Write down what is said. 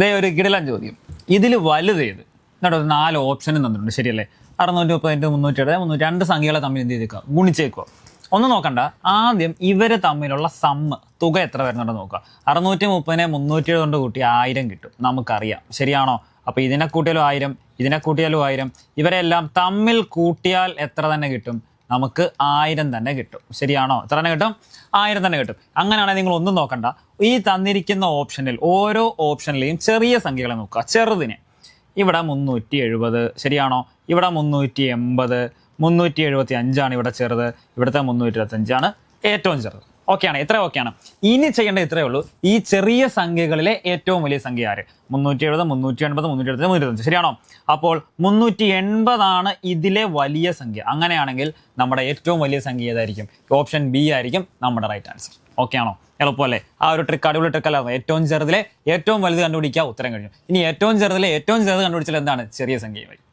ഇതേ ഒരു കിടലാൻ ചോദ്യം. ഇതിൽ വലുത് ഏത്? എന്നിട്ട് ഒരു നാല് ഓപ്ഷനും തന്നിട്ടുണ്ട്. ശരിയല്ലേ? അറുന്നൂറ്റി മുപ്പതിന്റെ മുന്നൂറ്റി എഴുപത് മുന്നൂറ്റി രണ്ട് സംഖ്യകളെ തമ്മിൽ എന്ത് ചെയ്തേക്കുക ഗുണിച്ചേക്കുക. ഒന്ന് നോക്കണ്ട. ആദ്യം ഇവർ തമ്മിലുള്ള സമ്മ് തുക എത്ര വരുന്നുണ്ട് നോക്കുക. അറുന്നൂറ്റി മുപ്പതിനെ മുന്നൂറ്റി എഴുപത് കൊണ്ട് കൂട്ടി ആയിരം കിട്ടും. നമുക്കറിയാം. ശരിയാണോ? അപ്പോൾ ഇതിനെ കൂട്ടിയാലും ആയിരം ഇതിനെ കൂട്ടിയാലും ആയിരം. ഇവരെല്ലാം തമ്മിൽ കൂട്ടിയാൽ എത്ര തന്നെ കിട്ടും? നമുക്ക് ആയിരം തന്നെ കിട്ടും. ശരിയാണോ? എത്ര തന്നെ കിട്ടും? ആയിരം തന്നെ കിട്ടും. അങ്ങനെയാണെങ്കിൽ നിങ്ങൾ ഒന്നും നോക്കണ്ട. ഈ തന്നിരിക്കുന്ന ഓപ്ഷനിൽ ഓരോ ഓപ്ഷനിലെയും ചെറിയ സംഖ്യകളെ നോക്കുക. ചെറുതിനെ. ഇവിടെ മുന്നൂറ്റി എഴുപത് ശരിയാണോ? ഇവിടെ മുന്നൂറ്റി എൺപത് മുന്നൂറ്റി എഴുപത്തി അഞ്ചാണ് ഇവിടെ ചെറുത്. ഇവിടുത്തെ മുന്നൂറ്റി ഇരുപത്തഞ്ചാണ് ഏറ്റവും ചെറുത്. ഓക്കെയാണ്. എത്ര ഓക്കെയാണ്? ഇനി ചെയ്യേണ്ടത് ഇത്രയേ ഉള്ളൂ. ഈ ചെറിയ സംഖ്യകളിലെ ഏറ്റവും വലിയ സംഖ്യ ആര്? മുന്നൂറ്റി എഴുപത് മുന്നൂറ്റി എൺപത് മുന്നൂറ്റി എഴുപത് മുന്നൂറ്റി ശരിയാണോ? അപ്പോൾ മുന്നൂറ്റി എൺപതാണ് ഇതിലെ വലിയ സംഖ്യ. അങ്ങനെയാണെങ്കിൽ നമ്മുടെ ഏറ്റവും വലിയ സംഖ്യ ഏതായിരിക്കും? ഓപ്ഷൻ ബി ആയിരിക്കും നമ്മുടെ റൈറ്റ് ആൻസർ ഓക്കെ ആണോ എളുപ്പമല്ലേ? ആ ഒരു ട്രിക്ക് അടിപൊളി ട്രിക്ക് അല്ലാതെ ഏറ്റവും ചെറുതിലെ ഏറ്റവും വലുത് കണ്ടുപിടിക്കുക ഉത്തരം കഴിഞ്ഞു. ഇനി ഏറ്റവും ചെറുതിലെ ഏറ്റവും ചെറുത് കണ്ടുപിടിച്ചാൽ എന്താണ്? ചെറിയ സംഖ്യയായി.